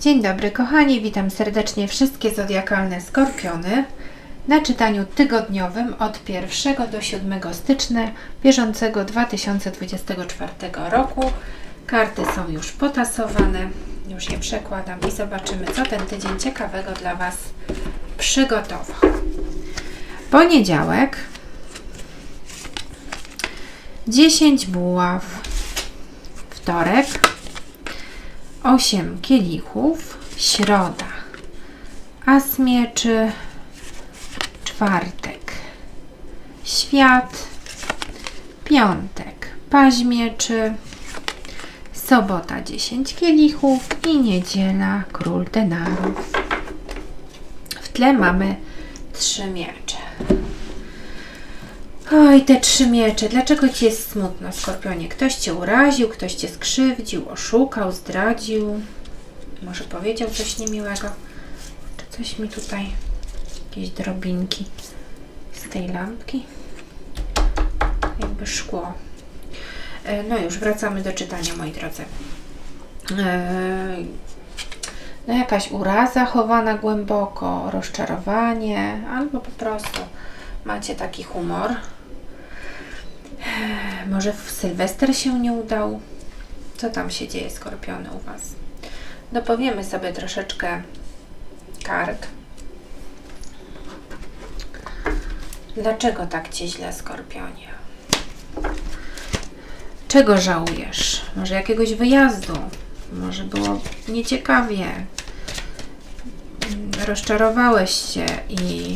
Dzień dobry kochani, witam serdecznie wszystkie zodiakalne skorpiony na czytaniu tygodniowym od 1 do 7 stycznia bieżącego 2024 roku. Karty są już potasowane, już je przekładam i zobaczymy, co ten tydzień ciekawego dla Was przygotował. Poniedziałek 10 buław, wtorek 8 kielichów, środa, as mieczy, czwartek, świat, piątek, paź mieczy, sobota 10 kielichów i niedziela król denarów. W tle mamy trzy miecze. Oj, te trzy miecze. Dlaczego ci jest smutno, Skorpionie? Ktoś cię uraził, ktoś cię skrzywdził, oszukał, zdradził. Może powiedział coś niemiłego? Czy coś mi tutaj, jakieś drobinki z tej lampki? Jakby szkło. E, No już, wracamy do czytania, moi drodzy. E, No jakaś uraza chowana głęboko, rozczarowanie, albo po prostu macie taki humor. Może w Sylwester się nie udał? Co tam się dzieje, skorpiony, u Was? Dopowiemy sobie troszeczkę kart. Dlaczego tak Cię źle, skorpionie? Czego żałujesz? Może jakiegoś wyjazdu? Może było nieciekawie? Rozczarowałeś się i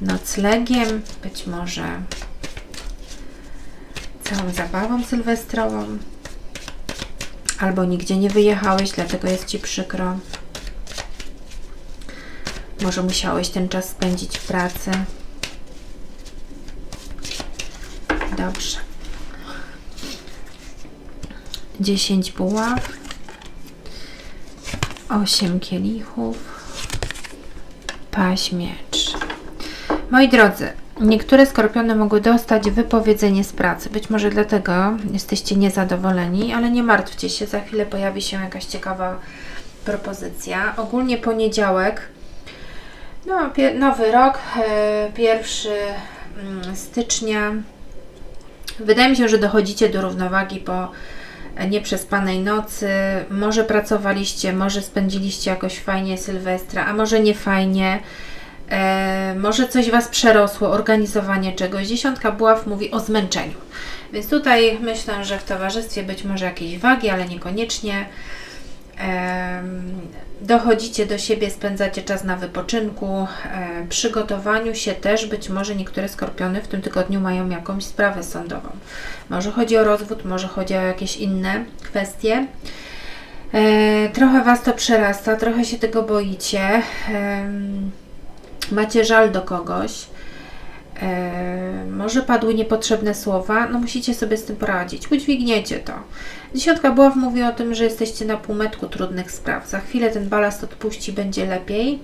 noclegiem, być może całą zabawą sylwestrową, albo nigdzie nie wyjechałeś, dlatego jest Ci przykro. Może musiałeś ten czas spędzić w pracy. Dobrze. 10 buław, 8 kielichów, paź miecz. Moi drodzy, niektóre skorpiony mogły dostać wypowiedzenie z pracy. Być może dlatego jesteście niezadowoleni, ale nie martwcie się, za chwilę pojawi się jakaś ciekawa propozycja. Ogólnie poniedziałek, no, nowy rok, e, pierwszy mm, stycznia. Wydaje mi się, że dochodzicie do równowagi po nieprzespanej nocy. Może pracowaliście, może spędziliście jakoś fajnie Sylwestra, a może nie fajnie. E, może coś Was przerosło, organizowanie czegoś. Dziesiątka buław mówi o zmęczeniu. Więc tutaj myślę, że w towarzystwie być może jakieś wagi, ale niekoniecznie. Em, dochodzicie do siebie, spędzacie czas na wypoczynku, e, przygotowaniu się też. Być może niektóre skorpiony w tym tygodniu mają jakąś sprawę sądową. Może chodzi o rozwód, może chodzi o jakieś inne kwestie. E, trochę Was to przerasta, trochę się tego boicie. Macie żal do kogoś, e, może padły niepotrzebne słowa, no musicie sobie z tym poradzić, udźwigniecie to. Dziesiątka buław mówi o tym, że jesteście na półmetku trudnych spraw. Za chwilę ten balast odpuści, będzie lepiej.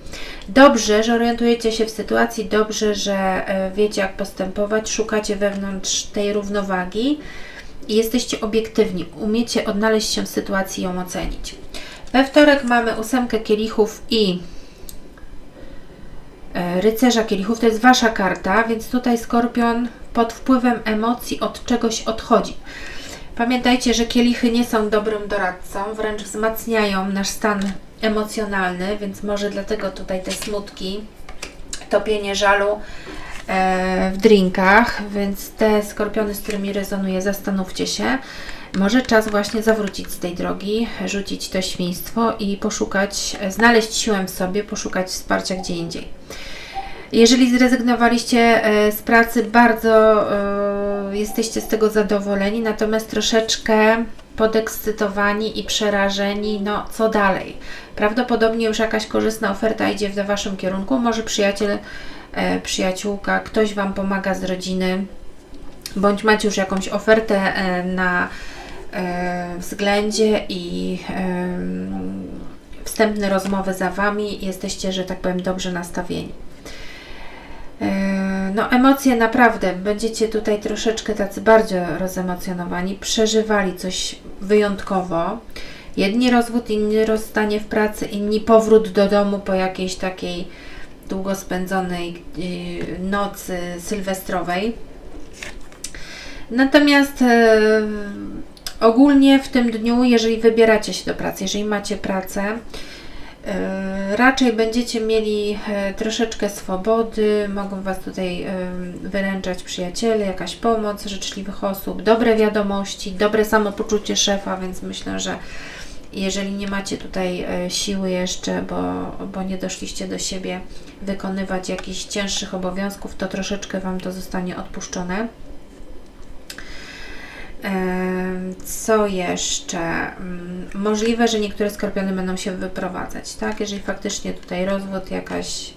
Dobrze, że orientujecie się w sytuacji, dobrze, że e, wiecie jak postępować, szukacie wewnątrz tej równowagi i jesteście obiektywni, umiecie odnaleźć się w sytuacji i ją ocenić. We wtorek mamy ósemkę kielichów i rycerza kielichów. To jest Wasza karta, więc tutaj Skorpion pod wpływem emocji od czegoś odchodzi. Pamiętajcie, że kielichy nie są dobrym doradcą, wręcz wzmacniają nasz stan emocjonalny, więc może dlatego tutaj te smutki, topienie żalu e, w drinkach, więc te skorpiony, z którymi rezonuję, zastanówcie się. Może czas właśnie zawrócić z tej drogi, rzucić to świństwo i poszukać, e, znaleźć siłę w sobie, poszukać wsparcia gdzie indziej. Jeżeli zrezygnowaliście e, z pracy, bardzo e, jesteście z tego zadowoleni, natomiast troszeczkę podekscytowani i przerażeni, no co dalej? Prawdopodobnie już jakaś korzystna oferta idzie w Waszym kierunku, może przyjaciel, e, przyjaciółka, ktoś Wam pomaga z rodziny, bądź macie już jakąś ofertę na względzie i wstępne rozmowy za Wami, jesteście, że tak powiem, dobrze nastawieni. E, No, emocje naprawdę, będziecie tutaj troszeczkę tacy bardziej rozemocjonowani, przeżywali coś wyjątkowo. Jedni rozwód, inni rozstanie w pracy, inni powrót do domu po jakiejś takiej długo spędzonej yy, nocy sylwestrowej. Natomiast e, ogólnie w tym dniu, jeżeli wybieracie się do pracy, jeżeli macie pracę, e, raczej będziecie mieli e, troszeczkę swobody, mogą Was tutaj wyręczać przyjaciele, jakaś pomoc życzliwych osób, dobre wiadomości, dobre samopoczucie szefa, więc myślę, że jeżeli nie macie tutaj siły jeszcze, bo, bo nie doszliście do siebie wykonywać jakichś cięższych obowiązków, to troszeczkę Wam to zostanie odpuszczone. Co jeszcze? Mm, możliwe, że niektóre skorpiony będą się wyprowadzać, tak? Jeżeli faktycznie tutaj rozwód, jakaś,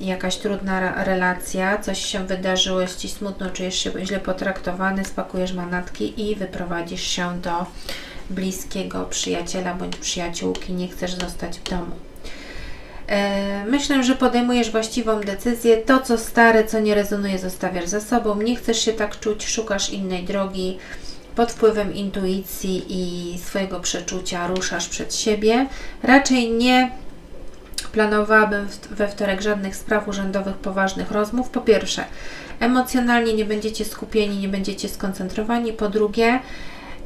jakaś trudna relacja, coś się wydarzyło, jest Ci smutno, czujesz się źle potraktowany, spakujesz manatki i wyprowadzisz się do bliskiego przyjaciela bądź przyjaciółki, nie chcesz zostać w domu. Myślę, że podejmujesz właściwą decyzję. To, co stare, co nie rezonuje, zostawiasz za sobą. Nie chcesz się tak czuć, szukasz innej drogi pod wpływem intuicji i swojego przeczucia ruszasz przed siebie. Raczej nie planowałabym we wtorek żadnych spraw urzędowych, poważnych rozmów. Po pierwsze, emocjonalnie nie będziecie skupieni, nie będziecie skoncentrowani. Po drugie,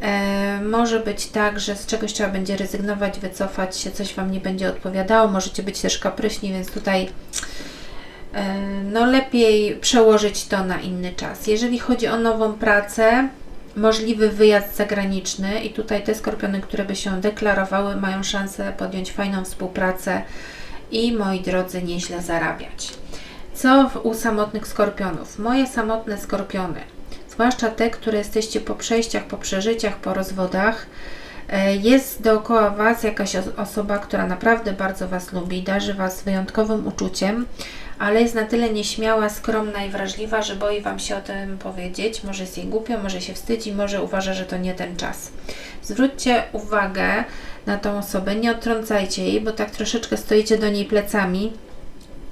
e, może być tak, że z czegoś trzeba będzie rezygnować, wycofać się, coś Wam nie będzie odpowiadało. Możecie być też kapryśni, więc tutaj e, no lepiej przełożyć to na inny czas. Jeżeli chodzi o nową pracę, możliwy wyjazd zagraniczny i tutaj te skorpiony, które by się deklarowały, mają szansę podjąć fajną współpracę i moi drodzy, nieźle zarabiać. Co u samotnych skorpionów? Moje samotne skorpiony, zwłaszcza te, które jesteście po przejściach, po przeżyciach, po rozwodach, e, jest dookoła Was jakaś osoba, która naprawdę bardzo Was lubi, darzy Was wyjątkowym uczuciem, ale jest na tyle nieśmiała, skromna i wrażliwa, że boi Wam się o tym powiedzieć. Może jest jej głupio, może się wstydzi, może uważa, że to nie ten czas. Zwróćcie uwagę na tą osobę, nie odtrącajcie jej, bo tak troszeczkę stoicie do niej plecami.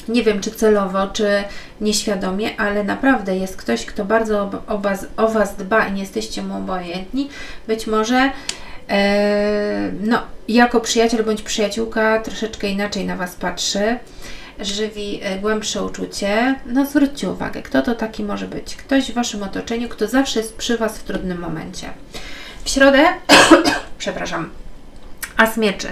Nie wiem, czy celowo, czy nieświadomie, ale naprawdę jest ktoś, kto bardzo o was, o was dba i nie jesteście mu obojętni. Być może e, no, jako przyjaciel bądź przyjaciółka troszeczkę inaczej na Was patrzy żywi e, głębsze uczucie, no zwróćcie uwagę, kto to taki może być. Ktoś w Waszym otoczeniu, kto zawsze jest przy Was w trudnym momencie. W środę, przepraszam, as mieczy.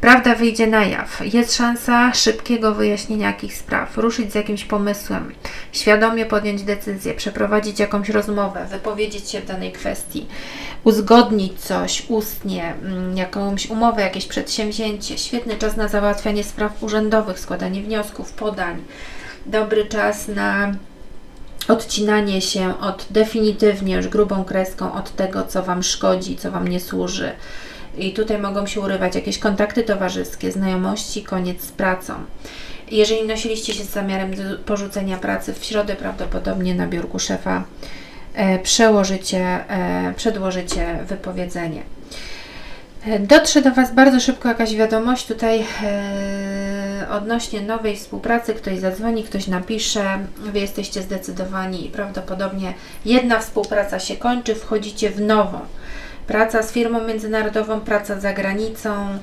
Prawda wyjdzie na jaw. Jest szansa szybkiego wyjaśnienia jakichś spraw, ruszyć z jakimś pomysłem, świadomie podjąć decyzję, przeprowadzić jakąś rozmowę, wypowiedzieć się w danej kwestii, uzgodnić coś ustnie, mm, jakąś umowę, jakieś przedsięwzięcie. Świetny czas na załatwianie spraw urzędowych, składanie wniosków, podań. Dobry czas na odcinanie się od definitywnie już grubą kreską od tego, co Wam szkodzi, co Wam nie służy i tutaj mogą się urywać jakieś kontakty towarzyskie, znajomości, koniec z pracą. Jeżeli nosiliście się z zamiarem porzucenia pracy w środę, prawdopodobnie na biurku szefa e, przełożycie, e, przedłożycie wypowiedzenie. E, dotrze do Was bardzo szybko jakaś wiadomość tutaj odnośnie nowej współpracy. Ktoś zadzwoni, ktoś napisze, Wy jesteście zdecydowani i prawdopodobnie jedna współpraca się kończy, wchodzicie w nową praca z firmą międzynarodową, praca za granicą.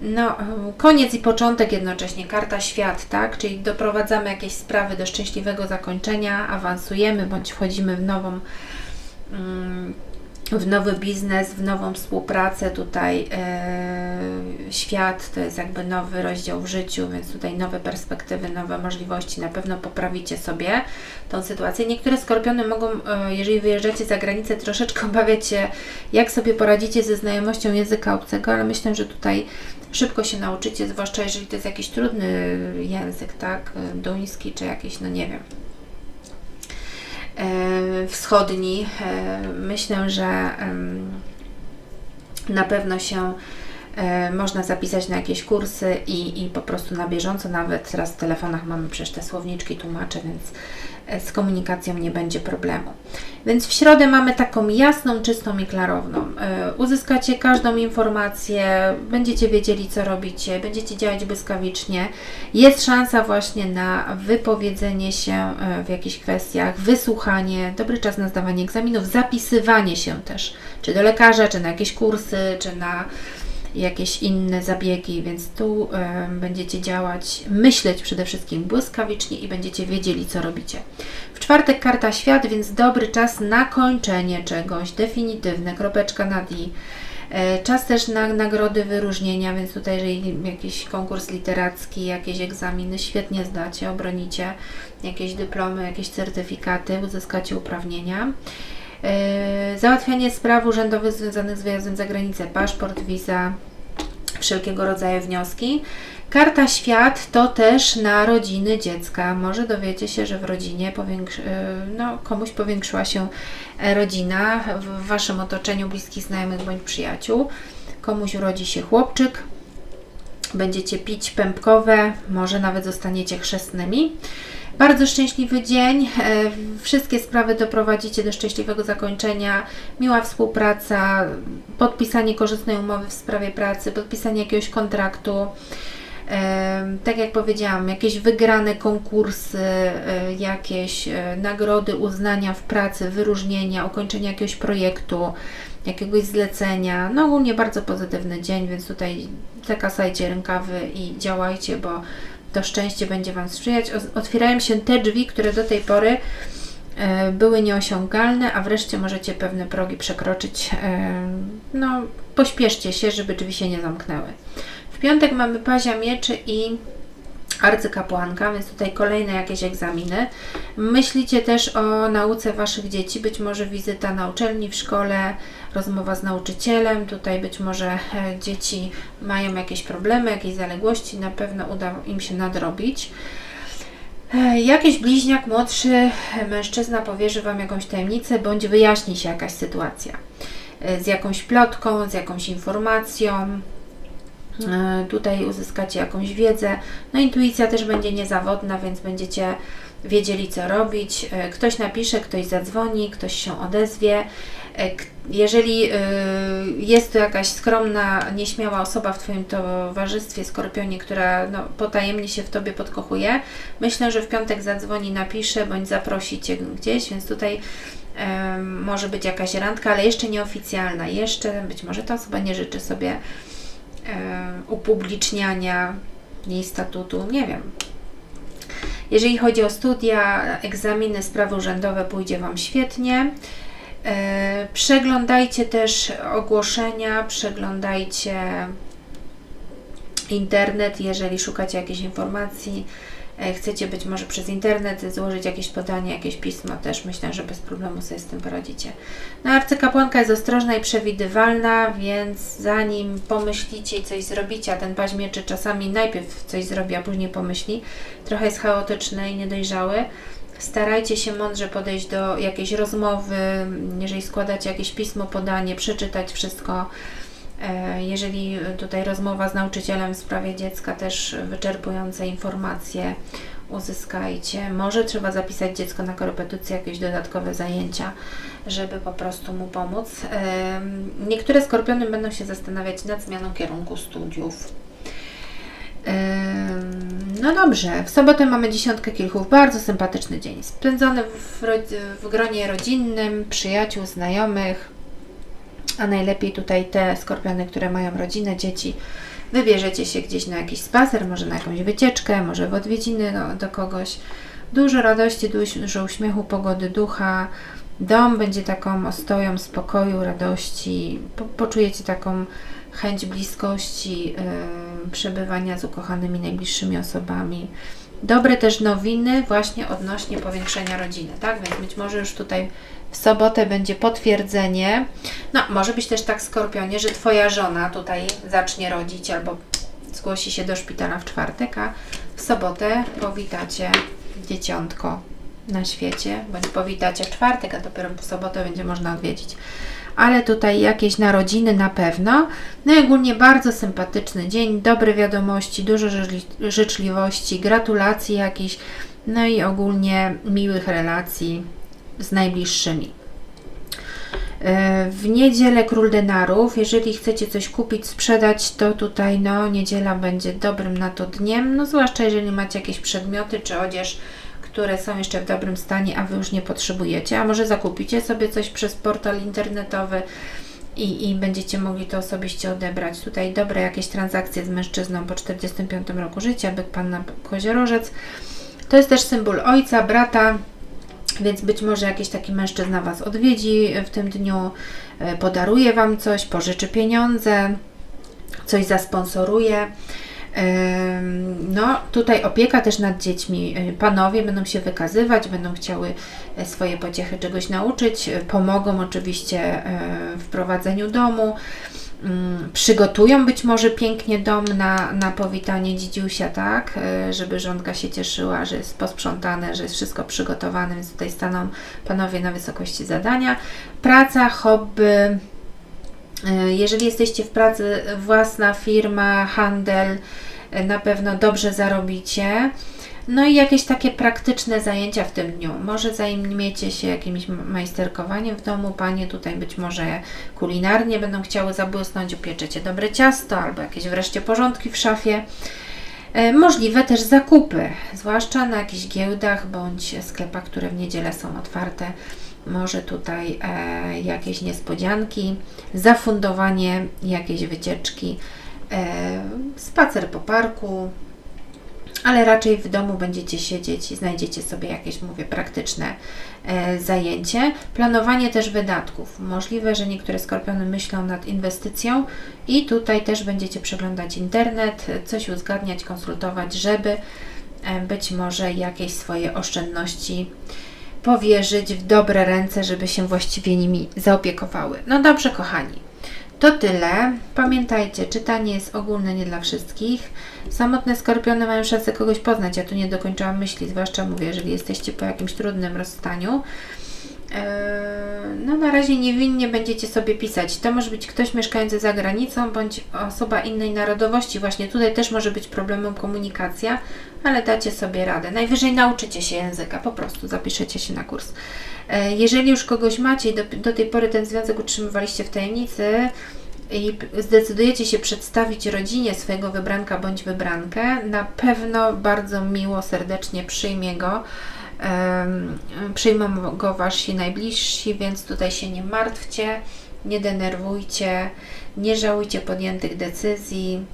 No, koniec i początek jednocześnie, karta świat, tak? Czyli doprowadzamy jakieś sprawy do szczęśliwego zakończenia, awansujemy bądź wchodzimy w nową. Mm, w nowy biznes, w nową współpracę. Tutaj e, świat to jest jakby nowy rozdział w życiu, więc tutaj nowe perspektywy, nowe możliwości. Na pewno poprawicie sobie tą sytuację. Niektóre skorpiony mogą, e, jeżeli wyjeżdżacie za granicę, troszeczkę obawiać się, jak sobie poradzicie ze znajomością języka obcego, ale myślę, że tutaj szybko się nauczycie, zwłaszcza jeżeli to jest jakiś trudny język, tak? Duński czy jakiś, no nie wiem, E, wschodni. E, myślę, że na pewno się e, można zapisać na jakieś kursy i, i po prostu na bieżąco, nawet teraz w telefonach mamy przecież te słowniczki, tłumacze, więc z komunikacją nie będzie problemu. Więc w środę mamy taką jasną, czystą i klarowną. E, uzyskacie każdą informację, będziecie wiedzieli, co robicie, będziecie działać błyskawicznie. Jest szansa właśnie na wypowiedzenie się e, w jakichś kwestiach, wysłuchanie, dobry czas na zdawanie egzaminów, zapisywanie się też, czy do lekarza, czy na jakieś kursy, czy na jakieś inne zabiegi, więc tu e, będziecie działać, myśleć przede wszystkim błyskawicznie i będziecie wiedzieli, co robicie. W czwartek karta świat, więc dobry czas na kończenie czegoś, definitywne, kropeczka nad i. E, Czas też na nagrody, wyróżnienia, więc tutaj jeżeli jakiś konkurs literacki, jakieś egzaminy świetnie zdacie, obronicie jakieś dyplomy, jakieś certyfikaty, uzyskacie uprawnienia. E, Załatwianie spraw urzędowych związanych z wyjazdem za granicę, paszport, wiza, wszelkiego rodzaju wnioski. Karta świat to też narodziny dziecka. Może dowiecie się, że w rodzinie powiększy, no, komuś powiększyła się e, rodzina w Waszym otoczeniu bliskich znajomych bądź przyjaciół. Komuś urodzi się chłopczyk, będziecie pić pępkowe, może nawet zostaniecie chrzestnymi. Bardzo szczęśliwy dzień. E, Wszystkie sprawy doprowadzicie do szczęśliwego zakończenia. Miła współpraca, podpisanie korzystnej umowy w sprawie pracy, podpisanie jakiegoś kontraktu. E, Tak jak powiedziałam, jakieś wygrane konkursy, e, jakieś nagrody, uznania w pracy, wyróżnienia, ukończenie jakiegoś projektu, jakiegoś zlecenia. No ogólnie bardzo pozytywny dzień, więc tutaj zakasajcie rękawy i działajcie, bo to szczęście będzie Wam sprzyjać. Otwierają się te drzwi, które do tej pory e, były nieosiągalne, a wreszcie możecie pewne progi przekroczyć. E, No, pośpieszcie się, żeby drzwi się nie zamknęły. W piątek mamy pazia mieczy i arcykapłanka, więc tutaj kolejne jakieś egzaminy. Myślicie też o nauce Waszych dzieci, być może wizyta na uczelni, w szkole, rozmowa z nauczycielem. Tutaj być może e, dzieci mają jakieś problemy, jakieś zaległości, na pewno uda im się nadrobić. E, Jakiś bliźniak młodszy mężczyzna powierzy Wam jakąś tajemnicę, bądź wyjaśni się jakaś sytuacja. E, Z jakąś plotką, z jakąś informacją, E, Tutaj uzyskacie jakąś wiedzę. No intuicja też będzie niezawodna, więc będziecie wiedzieli co robić. E, Ktoś napisze, ktoś zadzwoni, ktoś się odezwie. E, Jeżeli e, jest to jakaś skromna, nieśmiała osoba w Twoim towarzystwie, skorpionie, która no, potajemnie się w Tobie podkochuje, myślę, że w piątek zadzwoni, napisze bądź zaprosi Cię gdzieś, więc tutaj em, może być jakaś randka, ale jeszcze nieoficjalna. Jeszcze być może ta osoba nie życzy sobie e, upubliczniania jej statutu, nie wiem. Jeżeli chodzi o studia, egzaminy, sprawy urzędowe, pójdzie Wam świetnie. E, Przeglądajcie też ogłoszenia, przeglądajcie internet, jeżeli szukacie jakiejś informacji. e, Chcecie być może przez internet złożyć jakieś podanie, jakieś pismo, też myślę, że bez problemu sobie z tym poradzicie. No, arcykapłanka jest ostrożna i przewidywalna, więc zanim pomyślicie i coś zrobicie, a ten paź mieczy czasami najpierw coś zrobi, a później pomyśli, trochę jest chaotyczny i niedojrzały, starajcie się mądrze podejść do jakiejś rozmowy, jeżeli składacie jakieś pismo, podanie, przeczytać wszystko. E, Jeżeli tutaj rozmowa z nauczycielem w sprawie dziecka, też wyczerpujące informacje uzyskajcie. Może trzeba zapisać dziecko na korepetycję, jakieś dodatkowe zajęcia, żeby po prostu mu pomóc. Em, Niektóre skorpiony będą się zastanawiać nad zmianą kierunku studiów. No dobrze, w sobotę mamy dziesiątkę kilchów, bardzo sympatyczny dzień. Spędzony w, w gronie rodzinnym, przyjaciół, znajomych, a najlepiej tutaj te skorpiony, które mają rodzinę, dzieci. Wybierzecie się gdzieś na jakiś spacer, może na jakąś wycieczkę, może w odwiedziny do, do kogoś. Dużo radości, dużo uśmiechu, pogody ducha. Dom będzie taką ostoją spokoju, radości. Po, poczujecie taką chęć bliskości, yy, przebywania z ukochanymi najbliższymi osobami. Dobre też nowiny właśnie odnośnie powiększenia rodziny, tak? Więc być może już tutaj w sobotę będzie potwierdzenie. No, może być też tak, Skorpionie, że Twoja żona tutaj zacznie rodzić albo zgłosi się do szpitala w czwartek, a w sobotę powitacie dzieciątko na świecie, bądź powitacie w czwartek, a dopiero w sobotę będzie można odwiedzić. Ale tutaj jakieś narodziny na pewno. No i ogólnie bardzo sympatyczny dzień, dobre wiadomości, dużo życzli- życzliwości, gratulacji jakichś, no i ogólnie miłych relacji z najbliższymi. E, W niedzielę król denarów. Jeżeli chcecie coś kupić, sprzedać, to tutaj no, niedziela będzie dobrym na to dniem. No, zwłaszcza jeżeli macie jakieś przedmioty czy odzież, które są jeszcze w dobrym stanie, a wy już nie potrzebujecie. A może zakupicie sobie coś przez portal internetowy. i, i będziecie mogli to osobiście odebrać. Tutaj dobre jakieś transakcje z mężczyzną po 45 roku życia, byk panna koziorożec. To jest też symbol ojca, brata, więc być może jakiś taki mężczyzna Was odwiedzi w tym dniu, e, podaruje Wam coś, pożyczy pieniądze, coś zasponsoruje. No, tutaj opieka też nad dziećmi. Y, Panowie będą się wykazywać, będą chciały e, swoje pociechy czegoś nauczyć, y, pomogą oczywiście e, w prowadzeniu domu. Ym, Przygotują być może pięknie dom na, na powitanie dzidziusia, tak? E, Żeby żonka się cieszyła, że jest posprzątane, że jest wszystko przygotowane, więc tutaj staną panowie na wysokości zadania. Praca, hobby, E, jeżeli jesteście w pracy, własna firma, handel, e, na pewno dobrze zarobicie. No i jakieś takie praktyczne zajęcia w tym dniu. Może zajmiecie się jakimś majsterkowaniem w domu. Panie tutaj być może kulinarnie będą chciały zabłysnąć, upieczecie dobre ciasto albo jakieś wreszcie porządki w szafie. E, Możliwe też zakupy, zwłaszcza na jakichś giełdach bądź sklepach, które w niedzielę są otwarte. Może tutaj e, jakieś niespodzianki, zafundowanie jakiejś wycieczki, e, spacer po parku, ale raczej w domu będziecie siedzieć i znajdziecie sobie jakieś, mówię, praktyczne e, zajęcie. Planowanie też wydatków. Możliwe, że niektóre skorpiony myślą nad inwestycją i tutaj też będziecie przeglądać internet, coś uzgadniać, konsultować, żeby e, być może jakieś swoje oszczędności powierzyć w dobre ręce, żeby się właściwie nimi zaopiekowały. No dobrze, kochani. To tyle. Pamiętajcie, czytanie jest ogólne, nie dla wszystkich. Samotne skorpiony mają szansę kogoś poznać. Ja tu nie dokończyłam myśli, zwłaszcza mówię, jeżeli jesteście po jakimś trudnym rozstaniu. Eee, No, na razie niewinnie będziecie sobie pisać. To może być ktoś mieszkający za granicą, bądź osoba innej narodowości. Właśnie tutaj też może być problemem komunikacja, ale dacie sobie radę. Najwyżej nauczycie się języka, po prostu zapiszecie się na kurs. E, Jeżeli już kogoś macie i do, do tej pory ten związek utrzymywaliście w tajemnicy i zdecydujecie się przedstawić rodzinie swojego wybranka bądź wybrankę, na pewno bardzo miło, serdecznie przyjmie go. Przyjmą go wasi najbliżsi, więc tutaj się nie martwcie, nie denerwujcie, nie żałujcie podjętych decyzji.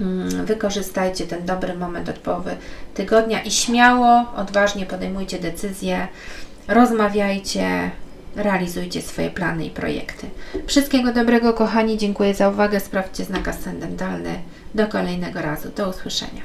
Mm, Wykorzystajcie ten dobry moment od połowy tygodnia i śmiało, odważnie podejmujcie decyzje, rozmawiajcie, realizujcie swoje plany i projekty. Wszystkiego dobrego, kochani. Dziękuję za uwagę. Sprawdźcie znak ascendentalny. Do kolejnego razu. Do usłyszenia.